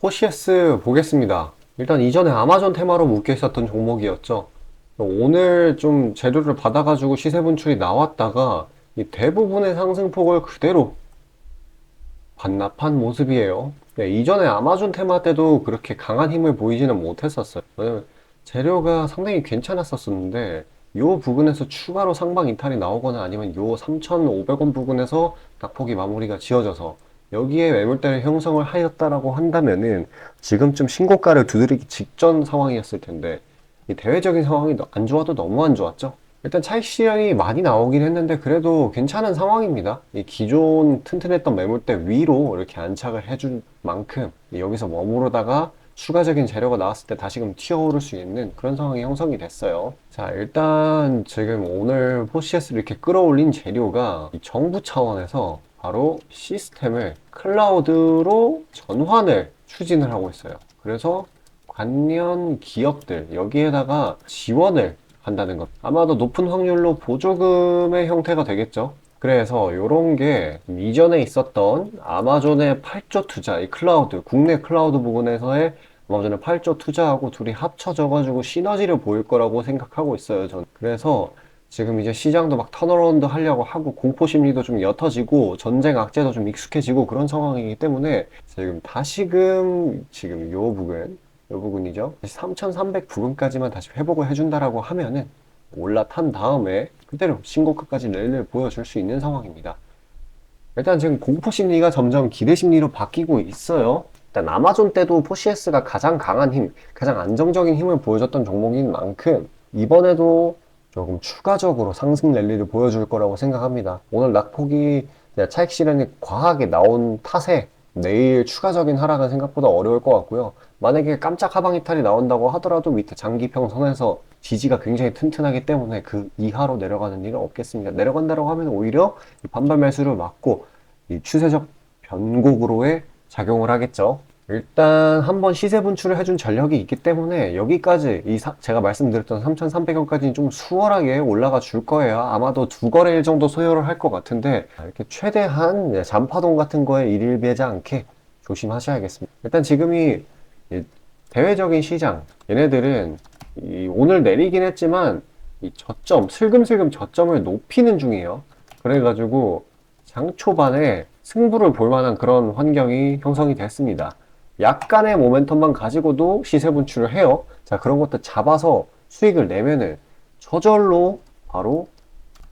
포시에스 보겠습니다. 일단 이전에 아마존 테마로 묶여 있었던 종목이었죠. 오늘 좀 재료를 받아가지고 시세 분출이 나왔다가 이 대부분의 상승폭을 그대로 반납한 모습이에요. 네, 이전에 아마존 테마 때도 그렇게 강한 힘을 보이지는 못했었어요. 왜냐면 재료가 상당히 괜찮았었는데 요 부근에서 추가로 상방 이탈이 나오거나 아니면 요 3,500원 부근에서 낙폭이 마무리가 지어져서 여기에 매물대를 형성을 하였다라고 한다면은 지금쯤 신고가를 두드리기 직전 상황이었을 텐데 이 대외적인 상황이 너- 안 좋아도 너무 안 좋았죠. 일단 차익 실현이 많이 나오긴 했는데 그래도 괜찮은 상황입니다. 이 기존 튼튼했던 매물대 위로 이렇게 안착을 해준 만큼 여기서 머무르다가 추가적인 재료가 나왔을 때 다시금 튀어오를 수 있는 그런 상황이 형성이 됐어요. 자, 일단 지금 오늘 포시에스를 이렇게 끌어올린 재료가 이 정부 차원에서 바로 시스템을 클라우드로 전환을 추진을 하고 있어요. 그래서 관련 기업들 여기에다가 지원을 한다는 것. 아마도 높은 확률로 보조금의 형태가 되겠죠. 그래서 이런 게 이전에 있었던 아마존의 8조 투자, 이 클라우드, 국내 클라우드 부분에서의 아마존의 8조 투자하고 둘이 합쳐져 가지고 시너지를 보일 거라고 생각하고 있어요, 전. 그래서 지금 이제 시장도 막 턴어라운드 하려고 하고 공포 심리도 좀 옅어지고 전쟁 악재도 좀 익숙해지고 그런 상황이기 때문에 지금 다시금 지금 요 부근 요 부분이죠. 3,300 부근까지만 다시 회복을 해준다라고 하면은 올라탄 다음에 그대로 신고가까지 랠리를 보여줄 수 있는 상황입니다. 일단 지금 공포 심리가 점점 기대 심리로 바뀌고 있어요. 일단 아마존 때도 포시에스가 가장 강한 힘, 가장 안정적인 힘을 보여줬던 종목인 만큼 이번에도 조금 추가적으로 상승 랠리를 보여줄 거라고 생각합니다. 오늘 낙폭이 차익 실현이 과하게 나온 탓에 내일 추가적인 하락은 생각보다 어려울 것 같고요. 만약에 깜짝 하방 이탈이 나온다고 하더라도 밑에 장기평 선에서 지지가 굉장히 튼튼하기 때문에 그 이하로 내려가는 일은 없겠습니다. 내려간다고 하면 오히려 이 반발 매수를 막고 이 추세적 변곡으로의 작용을 하겠죠. 일단 한번 시세 분출을 해준 전력이 있기 때문에 여기까지 이 사- 제가 말씀드렸던 3,300원까지는 좀 수월하게 올라가 줄 거예요. 아마도 두 거래일 정도 소요를 할 것 같은데 이렇게 최대한 이제 잔파동 같은 거에 일일비하지 않게 조심하셔야겠습니다. 일단 지금이 이 대외적인 시장 얘네들은 이 오늘 내리긴 했지만 이 저점 슬금슬금 저점을 높이는 중이에요. 그래가지고 장 초반에 승부를 볼 만한 그런 환경이 형성이 됐습니다. 약간의 모멘텀만 가지고도 시세 분출을 해요. 자, 그런 것들 잡아서 수익을 내면은 저절로 바로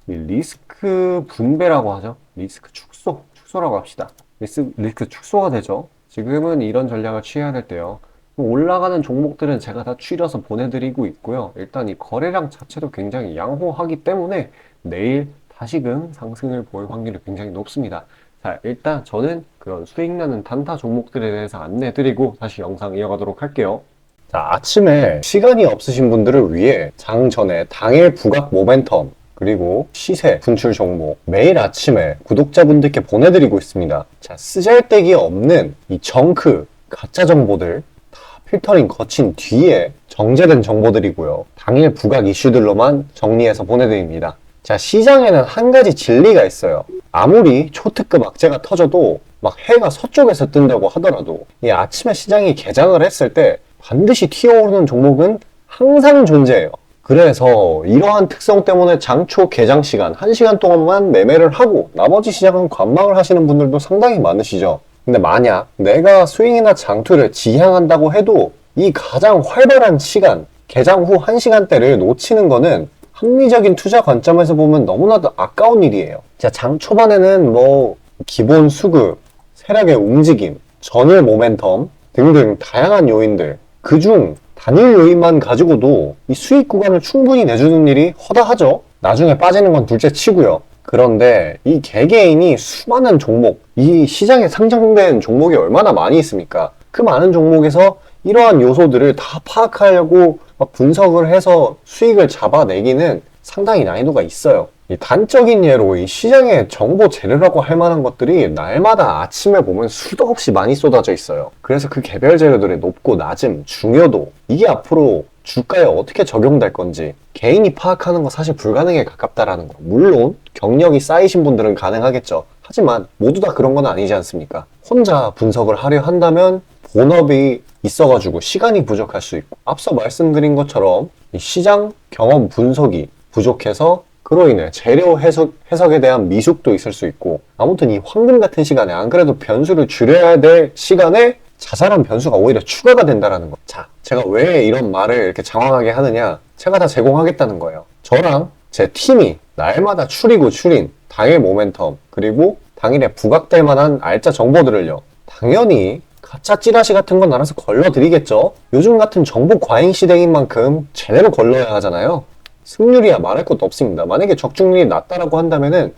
이 리스크 분배라고 하죠. 리스크 축소, 축소라고 합시다. 리스, 리스크 축소가 되죠. 지금은 이런 전략을 취해야 될 때요. 올라가는 종목들은 제가 다 추려서 보내드리고 있고요. 일단 이 거래량 자체도 굉장히 양호하기 때문에 내일 다시금 상승을 볼 확률이 굉장히 높습니다. 자, 일단 저는 그런 수익 나는 단타 종목들에 대해서 안내드리고 다시 영상 이어가도록 할게요. 자, 아침에 시간이 없으신 분들을 위해 장 전에 당일 부각 모멘텀 그리고 시세 분출 종목 매일 아침에 구독자분들께 보내드리고 있습니다. 자, 쓰잘데기 없는 이 정크 가짜 정보들 다 필터링 거친 뒤에 정제된 정보들이고요. 당일 부각 이슈들로만 정리해서 보내드립니다. 자, 시장에는 한 가지 진리가 있어요. 아무리 초특급 악재가 터져도 막 해가 서쪽에서 뜬다고 하더라도 이 아침에 시장이 개장을 했을 때 반드시 튀어오르는 종목은 항상 존재해요. 그래서 이러한 특성 때문에 장초 개장 시간 1시간 동안만 매매를 하고 나머지 시장은 관망을 하시는 분들도 상당히 많으시죠. 근데 만약 내가 스윙이나 장투를 지향한다고 해도 이 가장 활발한 시간, 개장 후 1시간대를 놓치는 거는 합리적인 투자 관점에서 보면 너무나도 아까운 일이에요. 자, 장 초반에는 뭐 기본 수급, 세력의 움직임, 전일 모멘텀 등등 다양한 요인들 그중 단일 요인만 가지고도 이 수익 구간을 충분히 내주는 일이 허다하죠. 나중에 빠지는 건 둘째 치고요. 그런데 이 개개인이 수많은 종목, 이 시장에 상장된 종목이 얼마나 많이 있습니까? 그 많은 종목에서 이러한 요소들을 다 파악하려고 막 분석을 해서 수익을 잡아내기는 상당히 난이도가 있어요. 이 단적인 예로 이 시장의 정보 재료라고 할 만한 것들이 날마다 아침에 보면 수도 없이 많이 쏟아져 있어요. 그래서 그 개별 재료들의 높고 낮음, 중요도 이게 앞으로 주가에 어떻게 적용될 건지 개인이 파악하는 거 사실 불가능에 가깝다라는 거. 물론 경력이 쌓이신 분들은 가능하겠죠. 하지만 모두 다 그런 건 아니지 않습니까? 혼자 분석을 하려 한다면 본업이 있어가지고 시간이 부족할 수 있고 앞서 말씀드린 것처럼 이 시장 경험 분석이 부족해서 그로 인해 재료 해석, 해석에 대한 미숙도 있을 수 있고 아무튼 이 황금 같은 시간에 안 그래도 변수를 줄여야 될 시간에 자잘한 변수가 오히려 추가가 된다라는 거. 자, 제가 왜 이런 말을 이렇게 장황하게 하느냐? 제가 다 제공하겠다는 거예요. 저랑 제 팀이 날마다 추리고 추린 당일 모멘텀 그리고 당일에 부각될 만한 알짜 정보들을요. 당연히 가짜 찌라시 같은 건 알아서 걸러드리겠죠. 요즘 같은 정보 과잉 시대인 만큼 제대로 걸러야 하잖아요. 승률이야 말할 것도 없습니다. 만약에 적중률이 낮다라고 한다면은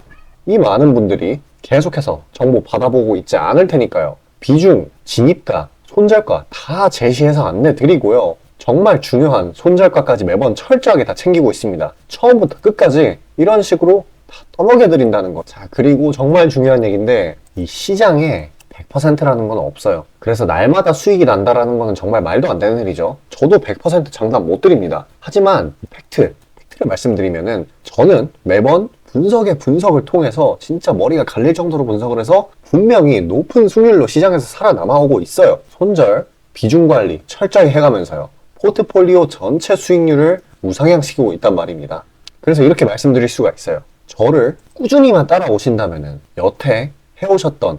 이 많은 분들이 계속해서 정보 받아보고 있지 않을 테니까요. 비중, 진입가, 손절가 다 제시해서 안내 드리고요. 정말 중요한 손절가까지 매번 철저하게 다 챙기고 있습니다. 처음부터 끝까지 이런 식으로 다 떠먹여 드린다는 거. 자, 그리고 정말 중요한 얘기인데 이 시장에 100%라는 건 없어요. 그래서 날마다 수익이 난다라는 거는 정말 말도 안 되는 일이죠. 저도 100% 장담 못 드립니다. 하지만 팩트, 팩트를 말씀드리면은 저는 매번 분석의 분석을 통해서 진짜 머리가 갈릴 정도로 분석을 해서 분명히 높은 수익률로 시장에서 살아남아오고 있어요. 손절, 비중 관리 철저히 해가면서요. 포트폴리오 전체 수익률을 우상향시키고 있단 말입니다. 그래서 이렇게 말씀드릴 수가 있어요. 저를 꾸준히만 따라오신다면은 여태 해오셨던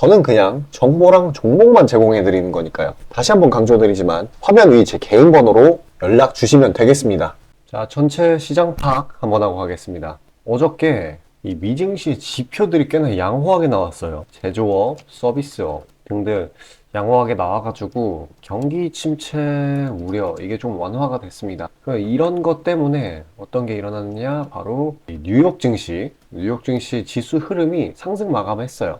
저는 그냥 정보랑 종목만 제공해 드리는 거니까요. 다시 한번 강조드리지만 화면 위 제 개인 번호로 연락 주시면 되겠습니다. 자, 전체 시장 파악 한번 하고 가겠습니다. 어저께 이 미증시 지표들이 꽤나 양호하게 나왔어요. 제조업, 서비스업 등등 양호하게 나와가지고 경기 침체 우려 이게 좀 완화가 됐습니다. 그 이런 것 때문에 어떤 게 일어났느냐 바로 이 뉴욕 증시, 뉴욕 증시 지수 흐름이 상승 마감했어요.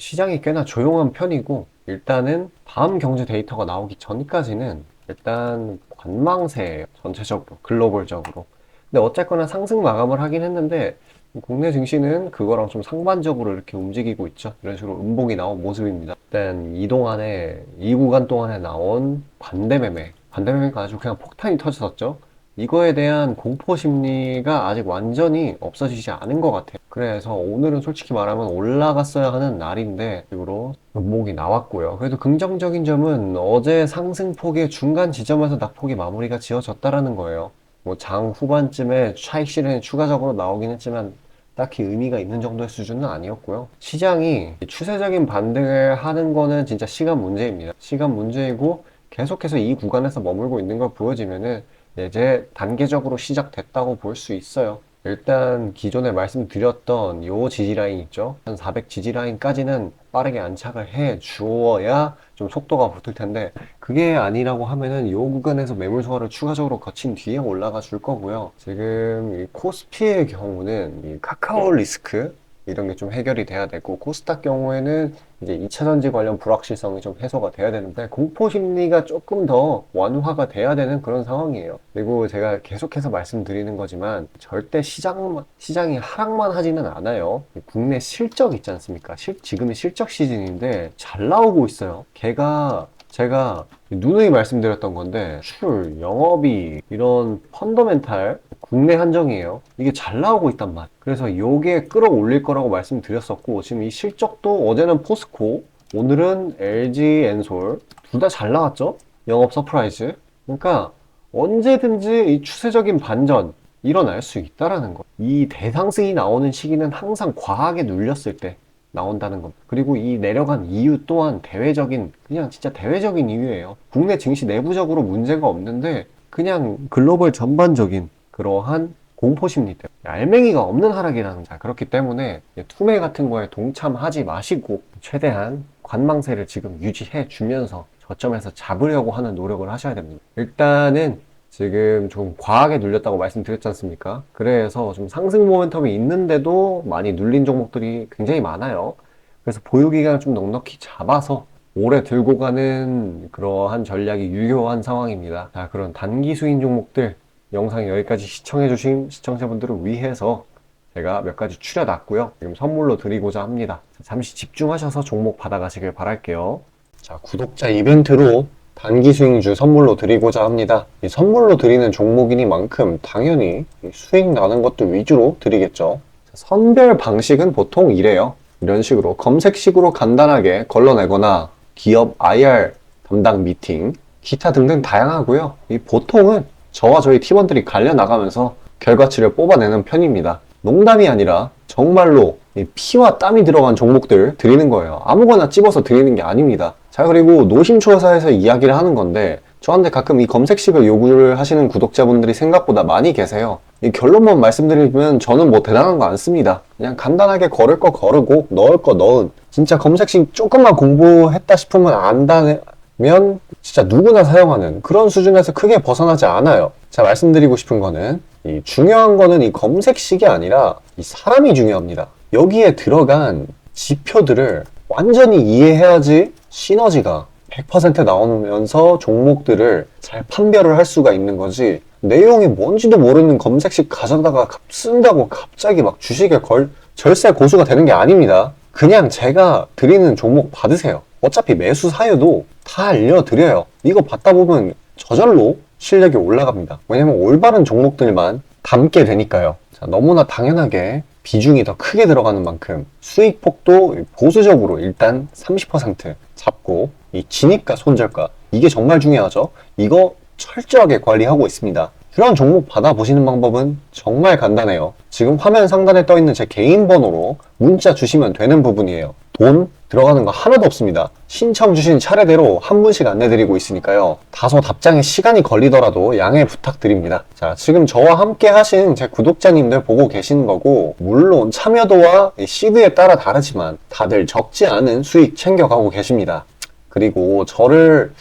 시장이 꽤나 조용한 편이고 일단은 다음 경제 데이터가 나오기 전까지는 일단 관망세예요. 전체적으로 글로벌적으로. 근데 어쨌거나 상승 마감을 하긴 했는데 국내 증시는 그거랑 좀 상반적으로 이렇게 움직이고 있죠. 이런 식으로 음봉이 나온 모습입니다. 일단 이 동안에 이 구간 동안에 나온 반대 매매, 반대 매매가 아주 그냥 폭탄이 터졌었죠. 이거에 대한 공포 심리가 아직 완전히 없어지지 않은 것 같아요. 그래서 오늘은 솔직히 말하면 올라갔어야 하는 날인데 식으로 음봉이 나왔고요. 그래도 긍정적인 점은 어제 상승폭의 중간 지점에서 낙폭이 마무리가 지어졌다라는 거예요. 뭐 장 후반쯤에 차익 실현이 추가적으로 나오긴 했지만 딱히 의미가 있는 정도의 수준은 아니었고요. 시장이 추세적인 반등을 하는 거는 진짜 시간 문제입니다. 시간 문제이고 계속해서 이 구간에서 머물고 있는 걸 보여지면은 이제 단계적으로 시작됐다고 볼 수 있어요. 일단 기존에 말씀드렸던 요 지지라인 있죠? 한 400 지지라인까지는 빠르게 안착을 해 주어야 좀 속도가 붙을 텐데 그게 아니라고 하면은 요 구간에서 매물 소화를 추가적으로 거친 뒤에 올라가 줄 거고요. 지금 이 코스피의 경우는 이 카카오 리스크 이런 게 좀 해결이 돼야 되고 코스닥 경우에는 이제 2차 전지 관련 불확실성이 좀 해소가 돼야 되는데 공포 심리가 조금 더 완화가 돼야 되는 그런 상황이에요. 그리고 제가 계속해서 말씀드리는 거지만 절대 시장 시장이 하락만 하지는 않아요. 국내 실적 있지 않습니까? 실, 지금이 실적 시즌인데 잘 나오고 있어요. 걔가 제가 누누이 말씀드렸던 건데 출, 영업이 이런 펀더멘탈 국내 한정이에요. 이게 잘 나오고 있단 말. 그래서 요게 끌어올릴 거라고 말씀드렸었고 지금 이 실적도 어제는 포스코, 오늘은 LG 엔솔 둘 다 잘 나왔죠? 영업 서프라이즈. 그러니까 언제든지 이 추세적인 반전 일어날 수 있다라는 거. 이 대상승이 나오는 시기는 항상 과하게 눌렸을 때 나온다는 것. 그리고 이 내려간 이유 또한 대외적인, 그냥 진짜 대외적인 이유예요. 국내 증시 내부적으로 문제가 없는데, 그냥 글로벌 전반적인 그러한 공포심리 때문에 알맹이가 없는 하락이라는 자 그렇기 때문에 투매 같은 거에 동참하지 마시고 최대한 관망세를 지금 유지해 주면서 저점에서 잡으려고 하는 노력을 하셔야 됩니다. 일단은 지금 좀 과하게 눌렸다고 말씀드렸지 않습니까? 그래서 좀 상승 모멘텀이 있는데도 많이 눌린 종목들이 굉장히 많아요. 그래서 보유 기간을 좀 넉넉히 잡아서 오래 들고 가는 그러한 전략이 유효한 상황입니다. 자, 그런 단기 수익 종목들 영상 여기까지 시청해주신 시청자분들을 위해서 제가 몇 가지 추려놨고요. 지금 선물로 드리고자 합니다. 자, 잠시 집중하셔서 종목 받아가시길 바랄게요. 자, 구독자 이벤트로 단기 수익주 선물로 드리고자 합니다. 이 선물로 드리는 종목이니만큼 당연히 이 수익 나는 것도 위주로 드리겠죠. 자, 선별 방식은 보통 이래요. 이런 식으로 검색식으로 간단하게 걸러내거나 기업 IR 담당 미팅, 기타 등등 다양하고요. 이 보통은 저와 저희 팀원들이 갈려 나가면서 결과치를 뽑아내는 편입니다. 농담이 아니라 정말로 이 피와 땀이 들어간 종목들 드리는 거예요. 아무거나 찝어서 드리는 게 아닙니다. 자, 그리고 노심초사에서 이야기를 하는 건데 저한테 가끔 이 검색식을 요구를 하시는 구독자분들이 생각보다 많이 계세요. 이 결론만 말씀드리면 저는 뭐 대단한 거 안 씁니다. 그냥 간단하게 걸을 거 거르고 넣을 거 넣은 진짜 검색식 조금만 공부했다 싶으면 안다 면 진짜 누구나 사용하는 그런 수준에서 크게 벗어나지 않아요. 자, 말씀드리고 싶은 거는 이 중요한 거는 이 검색식이 아니라 이 사람이 중요합니다. 여기에 들어간 지표들을 완전히 이해해야지 시너지가 100% 나오면서 종목들을 잘 판별을 할 수가 있는 거지 내용이 뭔지도 모르는 검색식 가져다가 갑- 쓴다고 갑자기 막 주식에 걸 절세 고수가 되는 게 아닙니다. 그냥 제가 드리는 종목 받으세요. 어차피 매수 사유도 다 알려드려요. 이거 받다 보면 저절로 실력이 올라갑니다. 왜냐면 올바른 종목들만 담게 되니까요. 자, 너무나 당연하게 비중이 더 크게 들어가는 만큼 수익 폭도 보수적으로 일단 30% 잡고 이 진입가 손절가 이게 정말 중요하죠. 이거 철저하게 관리하고 있습니다. 그런 종목 받아보시는 방법은 정말 간단해요. 지금 화면 상단에 떠 있는 제 개인 번호로 문자 주시면 되는 부분이에요. 돈 들어가는 거 하나도 없습니다. 신청 주신 차례대로 한 분씩 안내드리고 있으니까요. 다소 답장에 시간이 걸리더라도 양해 부탁드립니다. 자, 지금 저와 함께 하신 제 구독자님들 보고 계시는 거고, 물론 참여도와 이 시드에 따라 다르지만 다들 적지 않은 수익 챙겨가고 계십니다. 그리고 저를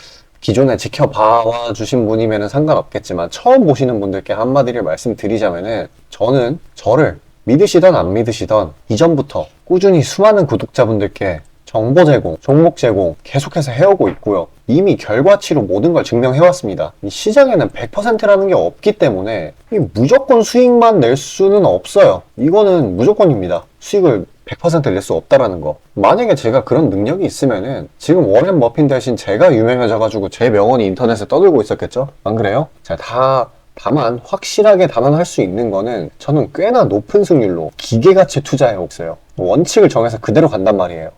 기존에 지켜봐 주신 분이면 상관없겠지만 처음 보시는 분들께 한마디를 말씀드리자면은 저는 저를 믿으시던 안 믿으시던 이전부터 꾸준히 수많은 구독자분들께 정보 제공, 종목 제공 계속해서 해오고 있고요. 이미 결과치로 모든 걸 증명해왔습니다. 이 시장에는 100%라는 게 없기 때문에 이 무조건 수익만 낼 수는 없어요. 이거는 무조건입니다. 수익을 100%낼 수 없다라는 거. 만약에 제가 그런 능력이 있으면은 지금 워렌 머핀 대신 제가 유명해져가지고 제 명언이 인터넷에 떠들고 있었겠죠? 안 그래요? 자, 다 다만 확실하게 단언할 수 있는 거는 저는 꽤나 높은 승률로 기계가치 투자해 왔어요. 원칙을 정해서 그대로 간단 말이에요.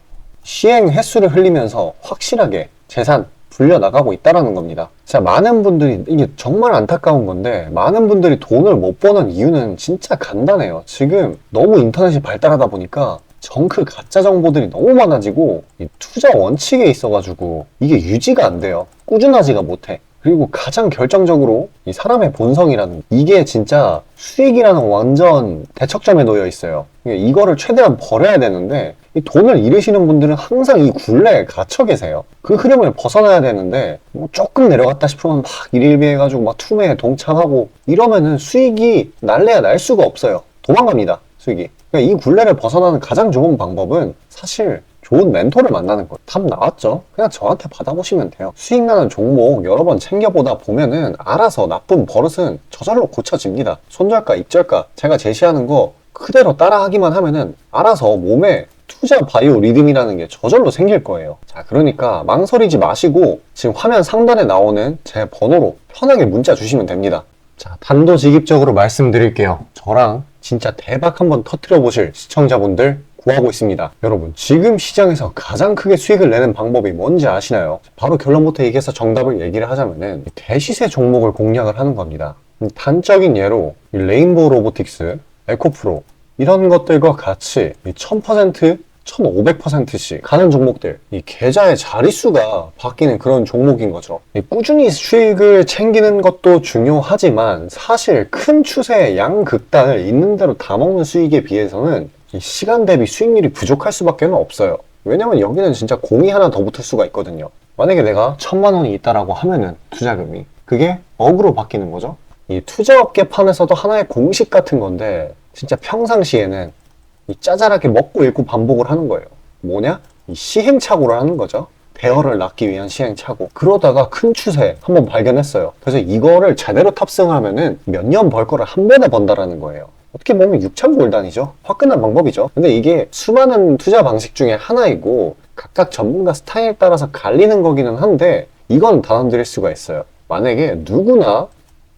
시행 횟수를 흘리면서 확실하게 재산 불려나가고 있다라는 겁니다. 자, 많은 분들이, 이게 정말 안타까운 건데, 많은 분들이 돈을 못 버는 이유는 진짜 간단해요. 지금 너무 인터넷이 발달하다 보니까 정크 가짜 정보들이 너무 많아지고, 이 투자 원칙에 있어가지고, 이게 유지가 안 돼요. 꾸준하지가 못해. 그리고 가장 결정적으로 이 사람의 본성이라는 이게 진짜 수익이라는 완전 대척점에 놓여 있어요. 이거를 최대한 버려야 되는데 이 돈을 잃으시는 분들은 항상 이 굴레에 갇혀 계세요. 그 흐름을 벗어나야 되는데 뭐 조금 내려갔다 싶으면 막 일일비해가지고 막 투매에 동참하고 이러면은 수익이 날래야 날 수가 없어요. 도망갑니다. 수익이. 그러니까 이 굴레를 벗어나는 가장 좋은 방법은 사실 좋은 멘토를 만나는 거예요. 답 나왔죠? 그냥 저한테 받아보시면 돼요. 수익 나는 종목 여러 번 챙겨보다 보면은 알아서 나쁜 버릇은 저절로 고쳐집니다. 손절가, 입절가 제가 제시하는 거 그대로 따라하기만 하면은 알아서 몸에 투자 바이오 리듬이라는 게 저절로 생길 거예요. 자, 그러니까 망설이지 마시고 지금 화면 상단에 나오는 제 번호로 편하게 문자 주시면 됩니다. 자, 단도직입적으로 말씀드릴게요. 저랑 진짜 대박 한번 터트려 보실 시청자분들 구하고 있습니다. 여러분, 지금 시장에서 가장 크게 수익을 내는 방법이 뭔지 아시나요? 바로 결론부터 얘기해서 정답을 얘기를 하자면은 대시세 종목을 공략을 하는 겁니다. 단적인 예로 이 레인보우 로보틱스, 에코프로 이런 것들과 같이 이 1000%, 1500%씩 가는 종목들, 이 계좌의 자릿수가 바뀌는 그런 종목인 거죠. 이 꾸준히 수익을 챙기는 것도 중요하지만 사실 큰 추세의 양극단을 있는 대로 다 먹는 수익에 비해서는 이 시간 대비 수익률이 부족할 수밖에 없어요. 왜냐면 여기는 진짜 공이 하나 더 붙을 수가 있거든요. 만약에 내가 천만 원이 있다라고 하면은 투자금이 그게 억으로 바뀌는 거죠. 이 투자업계 판에서도 하나의 공식 같은 건데 진짜 평상시에는 이 짜잘하게 먹고 읽고 반복을 하는 거예요. 뭐냐? 이 시행착오를 하는 거죠. 대어를 낳기 위한 시행착오. 그러다가 큰 추세 한번 발견했어요. 그래서 이거를 제대로 탑승하면은 몇 년 벌 거를 한 번에 번다라는 거예요. 어떻게 보면 6천 골단이죠. 화끈한 방법이죠. 근데 이게 수많은 투자 방식 중에 하나이고 각각 전문가 스타일에 따라서 갈리는 거기는 한데 이건 단언드릴 수가 있어요. 만약에 누구나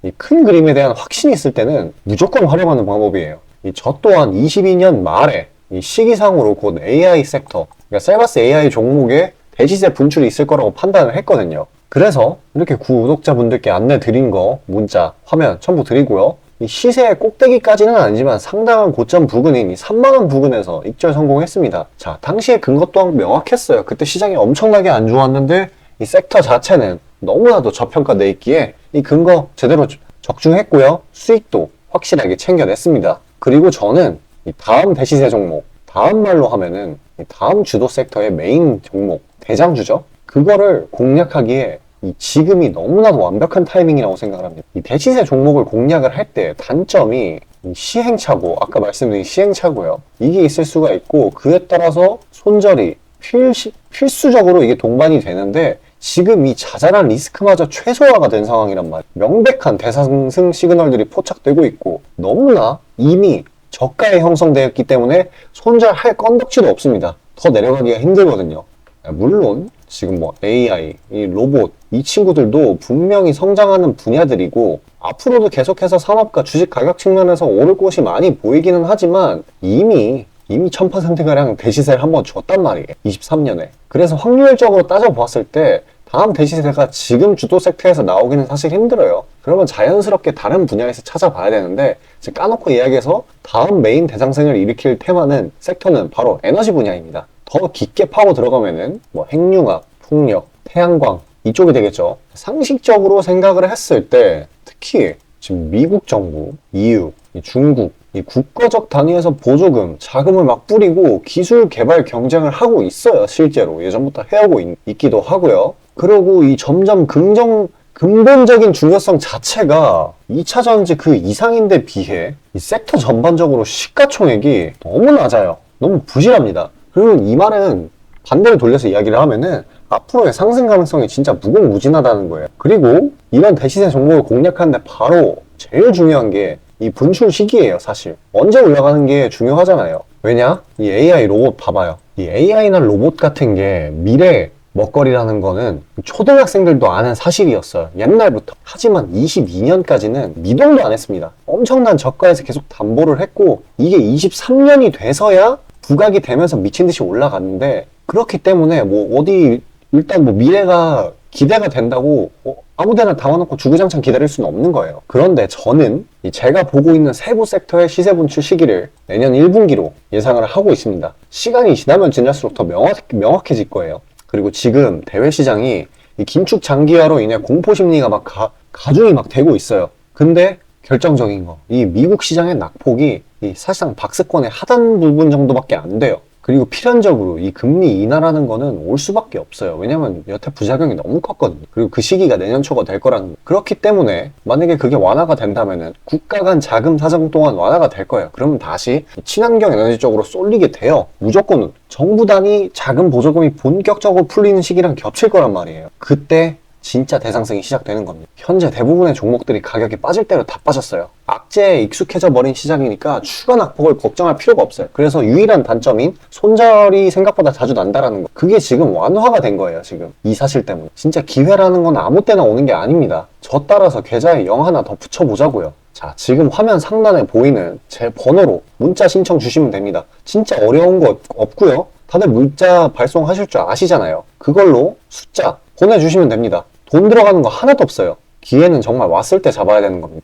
이 큰 그림에 대한 확신이 있을 때는 무조건 활용하는 방법이에요. 이저 또한 22년 말에 이 시기상으로 곧 AI 섹터, 그러니까 셀바스 AI 종목에 대시세 분출이 있을 거라고 판단을 했거든요. 그래서 이렇게 구독자분들께 안내 드린 거 문자, 화면 첨부 드리고요. 이 시세의 꼭대기까지는 아니지만 상당한 고점 부근인 이 3만원 부근에서 입절 성공했습니다. 자, 당시에 근거 또한 명확했어요. 그때 시장이 엄청나게 안 좋았는데 이 섹터 자체는 너무나도 저평가돼 있기에 이 근거 제대로 적중했고요. 수익도 확실하게 챙겨냈습니다. 그리고 저는 이 다음 대시세 종목, 다음 말로 하면은 이 다음 주도 섹터의 메인 종목, 대장 주죠. 그거를 공략하기에 이 지금이 너무나도 완벽한 타이밍이라고 생각을 합니다. 이 대시세 종목을 공략을 할 때 단점이 이 시행착오, 아까 말씀드린 시행착오요. 이게 있을 수가 있고 그에 따라서 손절이 필시, 필수적으로 이게 동반이 되는데 지금 이 자잘한 리스크마저 최소화가 된 상황이란 말이에요. 명백한 대상승 시그널들이 포착되고 있고 너무나 이미 저가에 형성되었기 때문에 손절할 건덕지도 없습니다. 더 내려가기가 힘들거든요. 물론 지금 뭐 AI, 이 로봇 이 친구들도 분명히 성장하는 분야들이고 앞으로도 계속해서 산업과 주식 가격 측면에서 오를 곳이 많이 보이기는 하지만 이미 이미 1000%가량 대시세를 한번 줬단 말이에요. 23년에. 그래서 확률적으로 따져보았을 때 다음 대시세가 지금 주도 섹터에서 나오기는 사실 힘들어요. 그러면 자연스럽게 다른 분야에서 찾아봐야 되는데 까놓고 이야기해서 다음 메인 대상생을 일으킬 테마는 섹터는 바로 에너지 분야입니다. 더 깊게 파고 들어가면은 뭐 핵융합, 풍력, 태양광 이쪽이 되겠죠. 상식적으로 생각을 했을 때 특히 지금 미국 정부, EU, 이 중국 이 국가적 단위에서 보조금, 자금을 막 뿌리고 기술 개발 경쟁을 하고 있어요. 실제로 예전부터 해오고 있, 기도 하고요. 그리고 이 점점 긍정 근본적인 중요성 자체가 2차 전지 그 이상인데 비해 이 섹터 전반적으로 시가총액이 너무 낮아요. 너무 부실합니다. 그리고 이 말은 반대로 돌려서 이야기를 하면은 앞으로의 상승 가능성이 진짜 무궁무진하다는 거예요. 그리고 이런 대시세 종목을 공략하는데 바로 제일 중요한 게 이 분출 시기예요, 사실. 언제 올라가는 게 중요하잖아요. 왜냐? 이 AI 로봇 봐봐요. 이 AI나 로봇 같은 게 미래 먹거리라는 거는 초등학생들도 아는 사실이었어요. 옛날부터. 하지만 22년까지는 미동도 안 했습니다. 엄청난 저가에서 계속 담보를 했고 이게 23년이 돼서야 부각이 되면서 미친 듯이 올라갔는데 그렇기 때문에 뭐 어디 일단 뭐 미래가 기대가 된다고 어, 아무데나 담아놓고 주구장창 기다릴 수는 없는 거예요. 그런데 저는 이 제가 보고 있는 세부 섹터의 시세 분출 시기를 내년 1분기로 예상을 하고 있습니다. 시간이 지나면 지날수록 더 명확, 명확해질 거예요. 그리고 지금 대외 시장이 이 긴축 장기화로 인해 공포 심리가 막 가, 가중이 막 되고 있어요. 근데 결정적인 거, 이 미국 시장의 낙폭이 이 사실상 박스권의 하단 부분 정도밖에 안 돼요. 그리고 필연적으로 이 금리 인하라는 거는 올 수밖에 없어요. 왜냐면 여태 부작용이 너무 컸거든요. 그리고 그 시기가 내년 초가 될 거라는 거. 그렇기 때문에 만약에 그게 완화가 된다면은 국가 간 자금 사정 또한 완화가 될 거예요. 그러면 다시 친환경 에너지 쪽으로 쏠리게 돼요. 무조건 정부 단위 자금 보조금이 본격적으로 풀리는 시기랑 겹칠 거란 말이에요. 그때 진짜 대상승이 시작되는 겁니다. 현재 대부분의 종목들이 가격이 빠질 대로 다 빠졌어요. 악재에 익숙해져 버린 시장이니까 추가 낙폭을 걱정할 필요가 없어요. 그래서 유일한 단점인 손절이 생각보다 자주 난다라는 거. 그게 지금 완화가 된 거예요, 지금. 이 사실 때문에. 진짜 기회라는 건 아무 때나 오는 게 아닙니다. 저 따라서 계좌에 0 하나 더 붙여보자고요. 자, 지금 화면 상단에 보이는 제 번호로 문자 신청 주시면 됩니다. 진짜 어려운 거 없고요. 다들 문자 발송하실 줄 아시잖아요. 그걸로 숫자 보내주시면 됩니다. 돈 들어가는 거 하나도 없어요. 기회는 정말 왔을 때 잡아야 되는 겁니다.